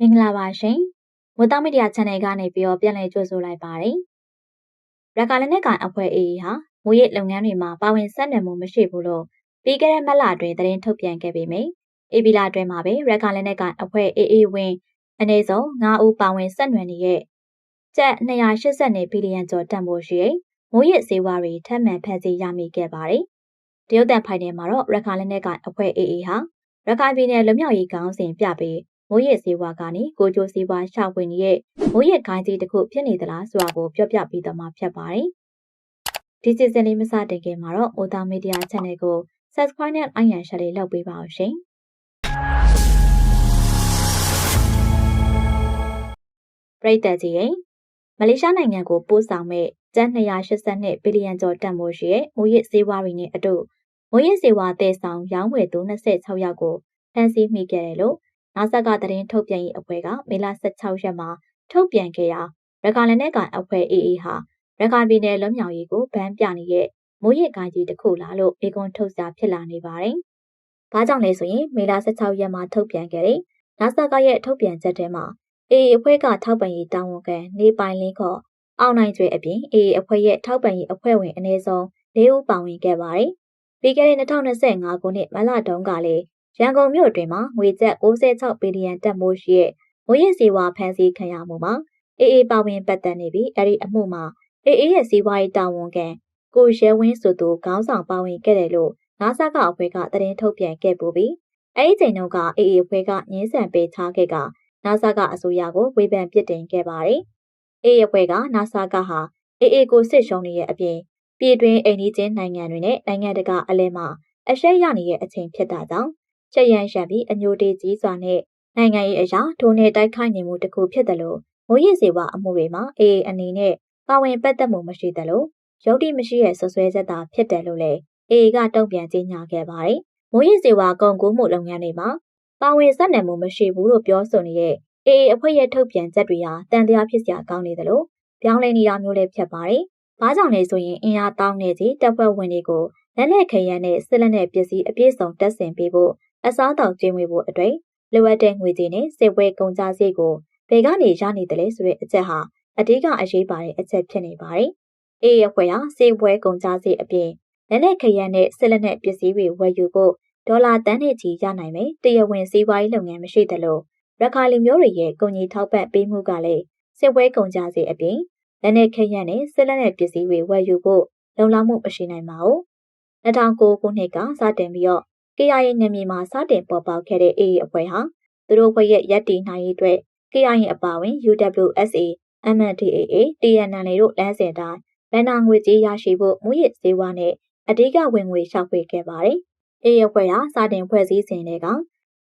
မင်္ဂလာပါရှင်။မိုးသားမီဒီယာ channel ကနေပြီးတော့ပြန်လည်ကြိုဆိုလိုက်ပါတယ်။ရကာလက်နက်ကိုင်အဖွဲ့ AA ဟာငွေရလုပ်ငန်းတွေမှာပါဝင်ဆက်နွယ်မှုမရှိဘူးလို့ပြီးခဲ့တဲ့မက်လအတွင်းသတင်းထုတ်ပြန်ခဲ့ပေမယ့်အေဗီလာအတွင်းမှာပဲရကာလက်နက်ကိုင်အဖွဲ့ AA ဝင်အနည်းဆုံး9ဦးပါဝင်ဆက်နွယ်နေတဲ့ကျပ်280ဘီလီယံကျော်တန်ဖိုးရှိတဲ့ငွေရစေဝါတွေထပ်မံဖန်ဆီးရမိခဲ့ပါတယ်။တရုတ်တန်ဖိုင်ထဲမှာတော့ရကာလက်နက်ကိုင်အဖွဲ့ AA ဟာရခိုင်ပြည်နယ်လွတ်မြောက်ရေးကောင်းစဉ်ပြပြီး မိုးရစေဝါကနေကိုကျိုးစေဝါရှောက်ဝင်ရဲ့မိုးရခိုင်းကြီးတစ်ခုဖြစ်နေသလားဆိုတာကိုပြောပြပေးတော့မှာဖြစ်ပါတယ်။ဒီစီဇန်လေးမစတင်ခင်မှာတော့ Oda Media Channel ကို Subscribe နဲ့ Iron Share လေးလုပ်ပေးပါအောင်ရှင်။ပြည်သက်ကြီးရင်မလေးရှားနိုင်ငံကိုပို့ဆောင်မဲ့ကျန်း282ဘီလီယံကျော်တန်ဖိုးရှိတဲ့မိုးရစေဝါတွေနဲ့အတူမိုးရစေဝါတဲ့ဆောင်ရောင်းဝယ်သူ26ယောက်ကိုဖမ်းဆီးမိခဲ့တယ်လို့ နာဆာကသတင်းထုတ်ပြန်ရေးအဖွဲ့ကမေလ16ရက်မှာထုတ်ပြန်ခဲ့ရာရခိုင်လက်နက်ကိုင်အဖွဲ့ AA ဟာရခိုင်ပြည်နယ်လွတ်မြောက်ရေးကိုဗန်းပြနေတဲ့မိုးရကိုင်းကြီးတစ်ခုလားလို့ေကွန်ထုတ်စာဖြစ်လာနေပါတယ်။ဘာကြောင့်လဲဆိုရင်မေလ16ရက်မှာထုတ်ပြန်ခဲ့တဲ့နာဆာကရဲ့ထုတ်ပြန်ချက်ထဲမှာ AA အဖွဲ့ကထောက်ပံ့ရေးတာဝန်ခံနေပိုင်လင်းခေါ်အောင်နိုင်ကျွေအပြင် AA အဖွဲ့ရဲ့ထောက်ပံ့ရေးအဖွဲ့ဝင်အနည်းဆုံး၄ဦးပါဝင်ခဲ့ပါတယ်။ပြီးခဲ့တဲ့2025ခုနှစ်မလတုန်းကလည်း ရန်ကုန်မြို့အတွင်းမှာငွေကျပ်66ဘီလီယံတက်မိုးရှိတဲ့ငွေရည်စီဝါဖမ်းဆီးခံရမှုမှာအေးအေးပါဝင်ပတ်သက်နေပြီးအဲ့ဒီအမှုမှာအေးအေးရဲ့စီးပွားရေးတာဝန်ခံကိုရဲဝင်းဆိုသူခေါင်းဆောင်ပါဝင်ခဲ့တယ်လို့နာဆာကအဖွဲ့ကသတင်းထုတ်ပြန်ခဲ့ပူပြီးအဲ့ဒီချိန်တုန်းကအေးအေးအဖွဲ့ကငင်းဆန်ပေးထားခဲ့ကနာဆာကအစိုးရကိုဝေဖန်ပြစ်တင်ခဲ့ပါတယ်။အေးအေးအဖွဲ့ကနာဆာကဟာအေးအေးကိုစစ်ရှုံးနေရဲ့အပြင်ပြည်တွင်းအိန္ဒိချင်းနိုင်ငံတွေနဲ့နိုင်ငံတကာအလဲမှာအရှက်ရနေတဲ့အချိန်ဖြစ်တာကြောင့် ချက်ရန်ရှံပြီးအမျိုးတေးကြီးစွာနဲ့နိုင်ငံရေးအရာထိုးနှက်တိုက်ခိုက်နေမှုတစ်ခုဖြစ်တယ်လို့မိုးရည်စေဝါအမှုတွေမှာအေးအနေနဲ့ပါဝင်ပတ်သက်မှုမရှိတယ်လို့ရုပ်တိမရှိရဲ့ဆွဆွဲချက်သာဖြစ်တယ်လို့လည်းအေးကတုံ့ပြန်ကြေညာခဲ့ပါတယ်။မိုးရည်စေဝါကုန်ကူးမှုလုပ်ငန်းတွေမှာပါဝင်ဆက်နွယ်မှုမရှိဘူးလို့ပြောဆိုနေတဲ့အေးအဖွဲ့ရဲ့ထုတ်ပြန်ချက်တွေဟာတန်တရားဖြစ်စရာကောင်းနေတယ်လို့ပြောင်းလဲနေတာမျိုးလည်းဖြစ်ပါတယ်။ဘာကြောင့်လဲဆိုရင်အင်အားတောင်းနေသည့်တပ်ဖွဲ့ဝင်တွေကိုလက်နက်ခဲယမ်းနဲ့စစ်လက်နက်ပစ္စည်းအပြည့်စုံတပ်ဆင်ပေးဖို့ အစားအသောက်ကျွေးမွေးဖို့အတွက်လိုအပ်တဲ့ငွေကြေးနဲ့စေပွဲကုန်ကြစည်ကိုဘယ်ကနေရနေတယ်လဲဆိုတဲ့အချက်ဟာအဓိကအရေးပါတဲ့အချက်ဖြစ်နေပါတယ်။အေးရဖွဲ့ဟာစေပွဲကုန်ကြစည်အပြင်လက်နက်ခရမ်းနဲ့စစ်လက်နက်ပစ္စည်းတွေဝယ်ယူဖို့ဒေါ်လာတန်းနဲ့ချီရနိုင်မယ်တရားဝင်စီးပွားရေးလုပ်ငန်းမရှိသလိုရခိုင်လူမျိုးတွေရဲ့ကုန်ကြီးထောက်ပံ့ပေးမှုကလည်းစစ်ပွဲကုန်ကြစည်အပြင်လက်နက်ခရမ်းနဲ့စစ်လက်နက်ပစ္စည်းတွေဝယ်ယူဖို့လုံလောက်မှုမရှိနိုင်ပါဘူး။2009ခုနှစ်ကစတင်ပြီးတော့ KIA နယ်မြေမှာစတင်ပေါ်ပေါက်ခဲ့တဲ့ AA အဖွဲ့ဟာသူတို့ဘွဲ့ရဲ့ရပ်တည်နိုင်ရေးအတွက် KIA အပါအဝင် UWSA, MNDAA, TNL တို့လမ်းစဉ်တိုင်းဗန်နာငွေကြေးရရှိဖို့မူရစ်စေဝါနဲ့အဓိကဝင်ငွေရှာဖွေခဲ့ပါတယ်။ AA အဖွဲ့ဟာစတင်ဖွဲ့စည်းစဉ်တွေက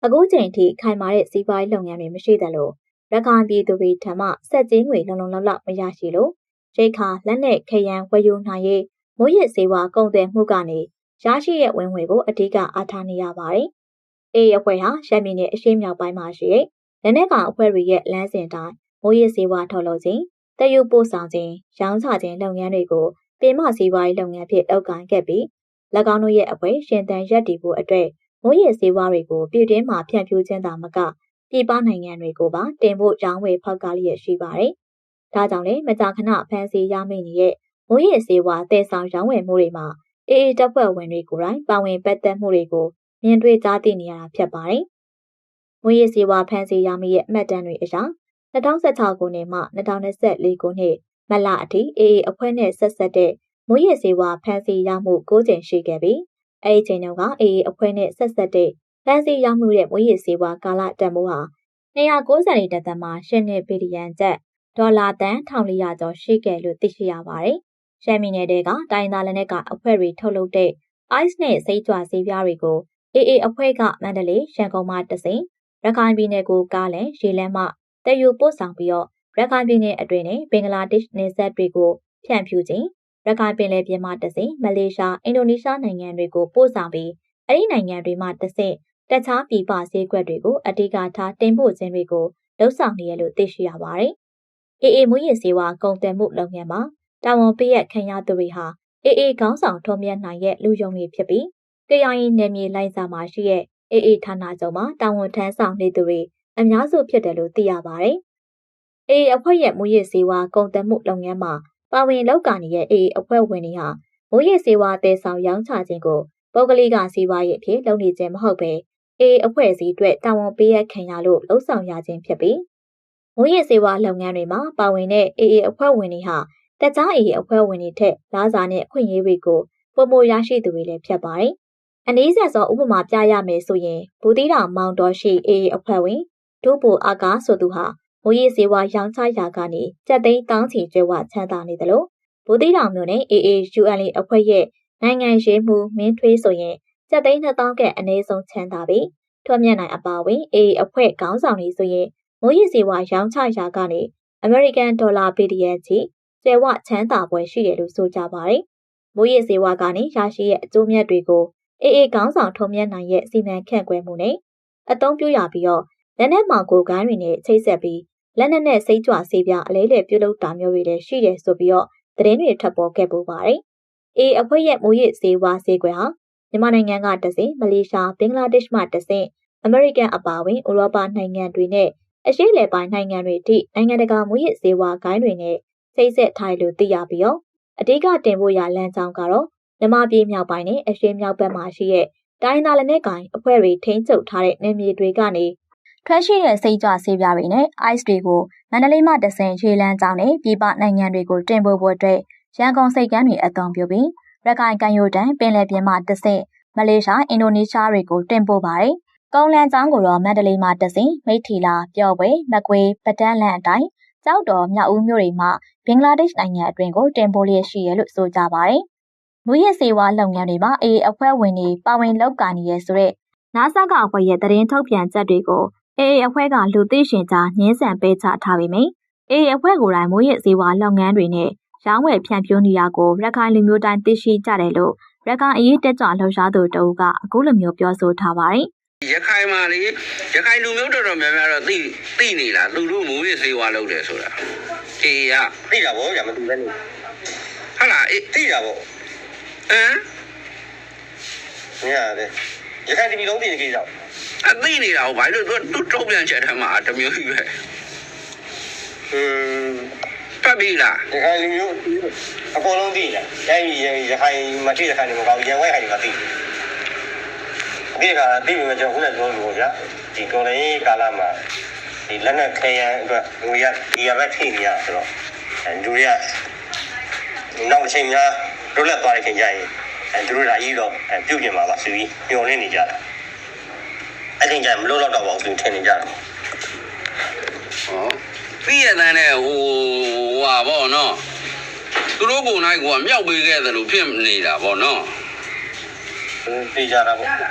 အခုချိန်ထိခိုင်မာတဲ့စီးပွားရေးလုပ်ငန်းတွေမရှိသလိုရခိုင်ပြည်သူတွေထံမှစက်ကြီးငွေလုံလုံလောက်လောက်မရရှိလို့ရိတ်ခါလက်နဲ့ခရမ်းဝယ်ယူနိုင်ရေးမူရစ်စေဝါကုန်သွယ်မှုကနေ ရရှိတဲ့ဝင်ငွေကိုအဓိကအားထားနေရပါတယ်။အေးအဖွဲ့ဟာရှမ်းပြည်နယ်အရှေ့မြောက်ပိုင်းမှာရှိတဲ့လက်နက်ကောင်အဖွဲ့တွေရဲ့လမ်းစဉ်တိုင်းမိုးရစ်စေဝါထုတ်လုပ်ခြင်းတည်ယူပို့ဆောင်ခြင်းရောင်းချခြင်းလုပ်ငန်းတွေကိုပင်မစီးပွားရေးလုပ်ငန်းဖြစ်အုပ်ကိုင်ခဲ့ပြီး၎င်းတို့ရဲ့အဖွဲ့ရှင်သန်ရက်တည်ဖို့အတွက်မိုးရစ်စေဝါတွေကိုပြည်တွင်းမှာဖြန့်ဖြူးခြင်းသာမကပြည်ပနိုင်ငံတွေကိုပါတင်ဖို့ရောင်းဝယ်ဖောက်ကားလျက်ရှိပါတယ်။ဒါကြောင့်လည်းမကြာခဏဖမ်းဆီးရမိနေတဲ့မိုးရစ်စေဝါတည်ဆောင်ရောင်းဝယ်မှုတွေမှာ အေအေတပ်ဖွဲ့ဝင်တွေကိုယ်တိုင်ပါဝင်ပတ်သက်မှုတွေကိုမြင်တွေ့ကြားသိနေရတာဖြစ်ပါတယ်။ငွေရည်စီဝါဖန်စီရမီရဲ့အမှတ်တမ်းတွေအရ2016ခုနှစ်မှ2024ခုနှစ်မလအထိအေအေအဖွဲ့နဲ့ဆက်ဆက်တဲ့ငွေရည်စီဝါဖန်စီရမှု9ကြိမ်ရှိခဲ့ပြီးအဲဒီချိန်တုန်းကအေအေအဖွဲ့နဲ့ဆက်ဆက်တဲ့ဖန်စီရမှုရဲ့ငွေရည်စီဝါကာလတန်ဖိုးဟာ290တသက်မှာရှင်းနေဘီလီယံကျပ်ဒေါ်လာတန်1400ကျော်ရှိခဲ့လို့သိရှိရပါတယ်။ ရှမ်းပြည်နယ်တဲကတိုင်းသားလက်နက်ကအဖွဲ့တွေထုတ်လုပ်တဲ့ ice နဲ့စိတ်ကြွဆေးပြားတွေကို AA အဖွဲ့ကမန္တလေးရန်ကုန်မှတစိရခိုင်ပြည်နယ်ကိုကားလန်ရေလန်းမှတည်ယူပို့ဆောင်ပြီးတော့ရခိုင်ပြည်နယ်အတွင်းနဲ့ဘင်္ဂလားဒေ့ရှ်နယ်စပ်တွေကိုဖြန့်ဖြူးခြင်းရခိုင်ပင်လယ်ပြင်မှတစိမလေးရှားအင်ဒိုနီးရှားနိုင်ငံတွေကိုပို့ဆောင်ပြီးအဲ့ဒီနိုင်ငံတွေမှတဆင့်တခြားပြည်ပဈေးကွက်တွေကိုအဓိကထားတင်ပို့ခြင်းတွေကိုလှုပ်ဆောင်နေရလို့သိရှိရပါတယ်။ AA မွေးရည်စေဝါကုန်တယ်မှုလုပ်ငန်းမှာ တာဝန်ပေးရခံရသူတွေဟာအေအေခေါင်းဆောင်ထုံးမြတ်နိုင်ရဲ့လူယုံတွေဖြစ်ပြီး KIA နယ်မြေလိုင်းစာမှာရှိတဲ့အေအေဌာနချုပ်မှာတာဝန်ထမ်းဆောင်နေသူတွေအများစုဖြစ်တယ်လို့သိရပါတယ်။ AA အဖွဲ့ရဲ့မူရစ်စေဝါကုန်သွယ်မှုလုပ်ငန်းမှာပါဝင်လုပ်ကိုင်နေတဲ့ AA အဖွဲ့ဝင်တွေဟာမူရစ်စေဝါတည်ဆောင်ရောင်းချခြင်းကိုပုဂ္ဂလိကစီးပွားရေးအဖြစ်လုပ်နေခြင်းမဟုတ်ဘဲ AA အဖွဲ့အစည်းအတွက်တာဝန်ပေးရခံရလို့လှုပ်ဆောင်ရခြင်းဖြစ်ပြီးမူရစ်စေဝါလုပ်ငန်းတွေမှာပါဝင်တဲ့ AA အဖွဲ့ဝင်တွေဟာ တခြား AA အဖွဲ့ဝင်တွေထက်လာစာနဲ့အခွင့်အရေးတွေကိုပုံမရရှိသူတွေလည်းဖြစ်ပါတယ်။အနည်းဆက်သောဥပမာပြရမယ်ဆိုရင်ဘူတိတောင်မောင်တော်ရှိ AA အဖွဲ့ဝင်ဒုဘူအာကာဆိုသူဟာမူရစ်စေဝါရောင်းချရာကနေကြက်သိန်းတောင်းချီကျွဲဝချမ်းသာနေတယ်လို့ဘူတိတောင်မြို့နယ် AA UNL အဖွဲ့ရဲ့နိုင်ငံရေးမှုမင်းထွေးဆိုရင်ကြက်သိန်း2000ခန့်အနည်းဆုံးချမ်းသာပြီးထွတ်မြတ်နိုင်အပါဝင် AA အဖွဲ့ခေါင်းဆောင်တွေဆိုရင်မူရစ်စေဝါရောင်းချရာကနေအမေရိကန်ဒေါ်လာဘီလီယံချီ ကျဲဝချမ်းသာပွဲရှိတယ်လို့ဆိုကြပါတယ်။မူရစ်စေဝါကနေရရှိရဲ့အကျိုးမြတ်တွေကိုအေအေခေါင်းဆောင်ထုံမြတ်နိုင်ရဲ့စီမံခန့်ခွဲမှုနဲ့အသုံးပြုရပြီးတော့လက်နက်မောင်ကိုကိုင်းတွေနဲ့ချိတ်ဆက်ပြီးလက်နက်နဲ့စိတ်ကြွဆေးပြားအလဲလှယ်ပြုလုပ်တာမျိုးတွေလည်းရှိတယ်ဆိုပြီးတော့သတင်းတွေထွက်ပေါ်ခဲ့ပူပါတယ်။အေအဖွဲ့ရဲ့မူရစ်စေဝါစေကွယ်ဟာမြန်မာနိုင်ငံကတစဉ်မလေးရှားဘင်္ဂလားဒေ့ရှ်မှတစဉ်အမေရိကန်အပါအဝင်ဥရောပနိုင်ငံတွေနဲ့အရှေ့လယ်ပိုင်းနိုင်ငံတွေထိနိုင်ငံတကာမူရစ်စေဝါဂိုင်းတွေနဲ့ စိတ်ဆက်ထိုင်လို့သိရပြီးတော့အဓိကတင်ဖို့ရလမ်းကြောင်းကတော့မြမပြည်မြောက်ပိုင်းနဲ့အရှေ့မြောက်ဘက်မှာရှိတဲ့တိုင်းသားလက်နက်ကိုင်အဖွဲ့တွေထိန်းချုပ်ထားတဲ့နယ်မြေတွေကနေထွက်ရှိတဲ့စိတ်ကြွဆေးပြားတွေနဲ့ ice တွေကိုမန္တလေးမှတဆင်ရေလန်းကြောင်းနဲ့ပြည်ပနိုင်ငံတွေကိုတင်ပို့ဖို့အတွက်ရန်ကုန်စိတ်ကမ်းတွေအသုံးပြုပြီးရခိုင်ကံရိုတန်ပင်လယ်ပြင်မှတဆင်မလေးရှားအင်ဒိုနီးရှားတွေကိုတင်ပို့ပါတယ်။ကုန်းလန်းကျောင်းကိုတော့မန္တလေးမှတဆင်မိထီလာပျော်ပွဲမကွေးပတန်းလန်အတိုင်း ကြောက်တော်မြောက်ဦးမြို့တွေမှဘင်္ဂလားဒေ့ရှ်နိုင်ငံအတွင်းကိုတင်ပို့လျက်ရှိရလို့ဆိုကြပါတယ်။မူရစ်စေဝါလုပ်ငန်းတွေမှာအေးအဖွဲ့ဝင်တွေပါဝင်လုပ်ကိုင်နေရဆိုတဲ့နာဆာကအဖွဲ့ရဲ့သတင်းထုတ်ပြန်ချက်တွေကိုအေးအဖွဲ့ကလူသိရှင်ကြားညှင်းဆန်ပေးချထားပေမယ့်အေးအဖွဲ့ကိုယ်တိုင်မူရစ်စေဝါလုပ်ငန်းတွေနဲ့ရောင်းဝယ်ဖြန့်ဖြိုးနေရကိုရခိုင်လူမျိုးတိုင်းသိရှိကြတယ်လို့ရခိုင်အရေးတက်ကြွလှုပ်ရှားသူတအုပ်ကအခုလိုမျိုးပြောဆိုထားပါတယ်။ ရခိုင်မှာလေရခိုင်လူမျိုးတော်တော်များများတော့သိသိနေလားသူတို့မူရစ်စေဝါလုပ်တယ်ဆိုတာ။အေးရသိတာဗောဗျာမသိပဲနေ။ဟုတ်လားအေးသိတာဗော။ဟမ်။ညရတယ်။ရခိုင်တပြည်လုံးသိနေကြတော့အသိနေတာဘာလို့သူတို့တုံ့ပြန်ချက်ထဲမှာတမျိုးကြီးပဲ။ဟင်းဖတ်ပြီလားရခိုင်လူမျိုးအကုန်လုံးသိတယ်။တိုင်းပြည်ရခိုင်မထိရခိုင်တွေမကောင်းရန်ဝဲခိုင်တွေမသိဘူး။ ဒီကသိပြီမကျွန်တော်ခုနပြောလို့ဗျာ။ဒီကိုလေးကာလမှာဒီလက်နဲ့ခဲရန်အတွက်ငွေရဒီရဘက်ထိနေရဆိုတော့လူတွေကနောက်အချိန်များလွတ်လပ်သွားတဲ့ချိန်ကျရင်အဲသူတို့ဓာကြီးတော့ပြုတ်ပြင်မှာပါဆိုပြီးညှော်လင့်နေကြတာအဲ့ဒီကျရင်မလို့တော့တော့ပါဘူးထင်နေကြတာဟောပြီးရတဲ့နဲ့ဟိုဟွာပေါ့နော်သူတို့ကိုယ်နိုင်ကမြောက်ပေးခဲ့တယ်လို့ဖြစ်နေတာပေါ့နော် သိကြတာပေါ့ဒါ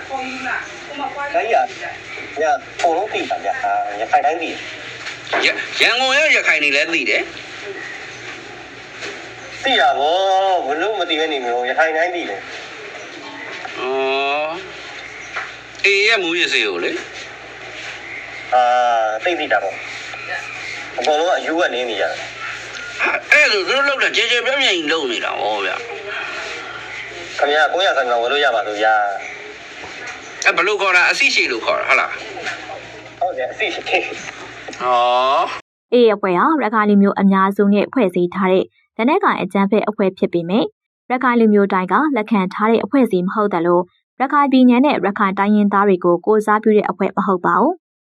ကြီးကညပုံလုံးသိတာဗျာရခိုင်တိုင်းသိရရန်ကုန်ရဲ့ရခိုင်နေလည်းသိတယ်သိတာဗောဘလို့မသိဘဲနေမျိုးရခိုင်တိုင်းသိတယ်ဩအေးရဲ့မူရစေကိုလေအာသိသိတာဗောအကုန်လုံးအယူကနေနေကြတယ်အဲ့လိုသူတို့လောက်တာကြေကြေပြင်းပြင်းလုံနေတာဟောဗျ ခင်ဗျာ900ဆန်ကဝယ်လို့ရပါလို့ဗျာအဲ့ဘလို့ခေါ်တာအစီရှိလို့ခေါ်တာဟုတ်လားဟုတ်တယ်အစီရှိဟောအေးအဖွဲ့ဟာရခိုင်လူမျိုးအများစုနဲ့ဖွဲ့စည်းထားတဲ့လက်နက်ကိုင်အကြမ်းဖက်အဖွဲ့ဖြစ်ပေမဲ့ရခိုင်လူမျိုးတိုင်းကလက်ခံထားတဲ့အဖွဲ့အစည်းမဟုတ်တယ်လို့ရခိုင်ပြည်နယ်နဲ့ရခိုင်တိုင်းရင်းသားတွေကိုကိုစားပြုတဲ့အဖွဲ့မဟုတ်ပါဘူး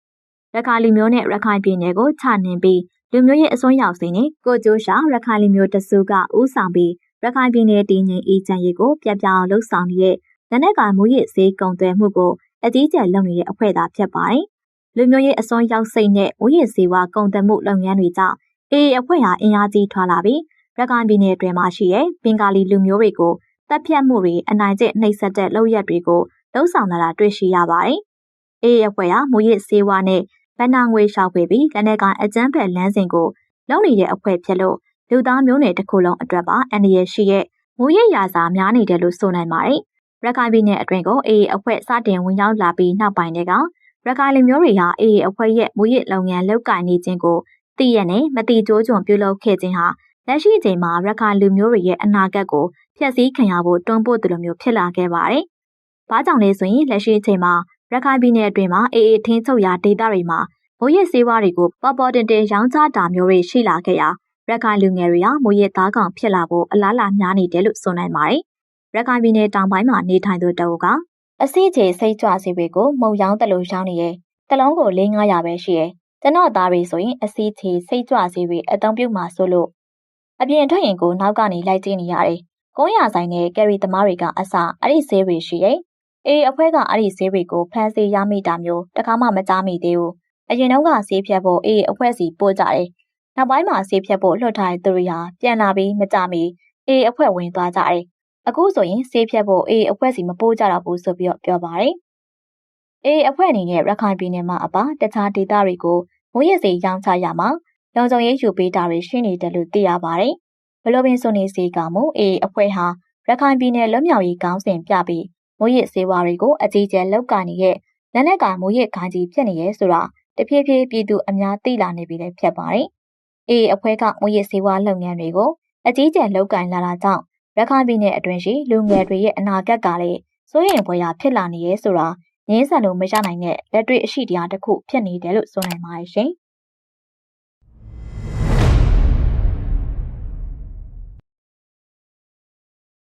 ။ရခိုင်လူမျိုးနဲ့ရခိုင်ပြည်နယ်ကိုချနှင်ပြီးလူမျိုးရေးအစွန်းရောက်စိနေကိုကျိုးရှာရခိုင်လူမျိုးတစုကဥဆောင်ပြီး ရခိုင်ပြည်နယ်တည်ငြိမ်အေးချမ်းရေးကိုပြပြအောင်လှုပ်ဆောင်နေတဲ့လက်နက်ကမူရစ်ဈေးကုံသွဲမှုကိုအကြီးကျယ်လုပ်နေတဲ့အဖွဲ့သားဖြစ်ပါတယ်။လူမျိုးရေးအစွန်းရောက်စိတ်နဲ့မူရစ်ဈေးဝါကုံသွဲမှုလုပ်ငန်းတွေကြောင့်အေးအဖွဲ့ဟာအင်အားကြီးထွာလာပြီးရခိုင်ပြည်နယ်အတွင်းမှာရှိတဲ့ဘင်္ဂါလီလူမျိုးတွေကိုတပ်ဖြတ်မှုတွေအနိုင်ကျင့်နှိပ်စက်တဲ့လုပ်ရက်တွေကိုလှုံ့ဆော်လာတာတွေ့ရှိရပါတယ်။အေးအဖွဲ့ဟာမူရစ်စေဝါနဲ့ဗန်နာငွေရှောက်ပေးပြီးလက်နက်ကန်အကြမ်းဖက်လမ်းစဉ်ကိုလုပ်နေတဲ့အဖွဲ့ဖြစ်လို့ လူသားမျိုးနွယ်တစ်ခုလုံးအတွက်ပါအန္တရာယ်ရှိရဲ့မူရစ်ရာစာများနေတယ်လို့ဆိုနိုင်ပါတယ်။ရခိုင်ပြည်နယ်အတွင်းကိုအေးအဖွဲ့စတင်ဝင်ရောက်လာပြီးနောက်ပိုင်းတည်းကရခိုင်လူမျိုးတွေဟာအေးအဖွဲ့ရဲ့မူရစ်လုပ်ငန်းလုပ်ကိုင်နေခြင်းကိုသိရနဲ့မတိကျိုးကျွံပြုလုပ်ခဲ့ခြင်းဟာလက်ရှိအချိန်မှာရခိုင်လူမျိုးတွေရဲ့အနာဂတ်ကိုဖျက်ဆီးခံရဖို့တွန်းပို့သူလိုမျိုးဖြစ်လာခဲ့ပါတယ်။ဘာကြောင့်လဲဆိုရင်လက်ရှိအချိန်မှာရခိုင်ပြည်နယ်အတွင်းမှာအေးအေးထင်းချုပ်ရာဒေသတွေမှာမိုးရစ်စေးဝါးတွေကိုပေါ်ပေါ်တင်တင်ရောင်းချတာမျိုးတွေရှိလာခဲ့ရာ ရက်ကိုင်လူငယ်တွေဟာမိုးရစ်သားကောင်ဖြစ်လာဖို့အလားလာများနေတယ်လို့ဆိုနိုင်ပါတယ်။ရက်ကိုင်ပြည်နယ်တောင်ပိုင်းမှာနေထိုင်သူတအုပ်ကအစီချေစိတ်ကြွစေတွေကိုမုံရောင်းတလို့ရောင်းနေရဲ့တလုံးကို၄ -900 ပဲရှိရဲ့ကျွန်တော်သားတွေဆိုရင်အစီချေစိတ်ကြွစေတွေအသုံးပြုမှာဆိုလို့အပြင်ထွက်ရင်ကိုနောက်ကနေလိုက်ကြည့်နေရတယ်။ကုန်းရဆိုင်နဲ့ကယ်ရီသမားတွေကအစအဲ့ဒီဈေးတွေရှိရဲ့အေးအဖွဲ့ကအဲ့ဒီဈေးတွေကိုဖမ်းဆီးရမိတာမျိုးတခါမှမကြားမိသေးဘူး။အရင်တုန်းကဈေးဖြတ်ဖို့အေးအဖွဲ့စီပို့ကြတယ်။ နောက်ပိုင်းမှာဈေးဖြတ်ဖို့လွှတ်ထားတဲ့သူတွေဟာပြန်လာပြီးမကြမီအေးအဖွဲ့ဝင်သွားကြတယ်။အခုဆိုရင်ဈေးဖြတ်ဖို့အေးအဖွဲ့စီမပို့ကြတော့ဘူးဆိုပြီးတော့ပြောပါတယ်။အေးအဖွဲ့အနေနဲ့ရခိုင်ပြည်နယ်မှာအပါတခြားဒေသတွေကိုငွေရစီရောင်းချရမှာလုံခြုံရေးယူပေးတာတွေရှိနေတယ်လို့သိရပါတယ်။ဘလိုပင်ဆိုနေစီကမှုအေးအဖွဲ့ဟာရခိုင်ပြည်နယ်လွတ်မြောက်ရေးကောင်းစဉ်ပြပြီးငွေရစေဝါတွေကိုအကြီးကျယ်လောက်ကန်နေတဲ့လက်နက်ကငွေရခိုင်ကြီးဖြစ်နေရဲဆိုတာတဖြည်းဖြည်းပြည်သူအများသိလာနေပြီလည်းဖြစ်ပါတယ်။ အေးအဖွဲ့ကငွေရစေဝါလုပ်ငန်းတွေကိုအကြီးကျယ်လောက်ကန်လာတာကြောင့်ရခိုင်ပြည်နယ်အတွင်းရှိလူငယ်တွေရဲ့အနာဂတ်ကလည်းစိုးရိမ်ဖွယ်ရာဖြစ်လာနေရဲဆိုတာငင်းဆန်လို့မရနိုင်တဲ့လက်တွေ့အရှိတရားတစ်ခုဖြစ်နေတယ်လို့ဆိုနိုင်ပါတယ်ရှင်။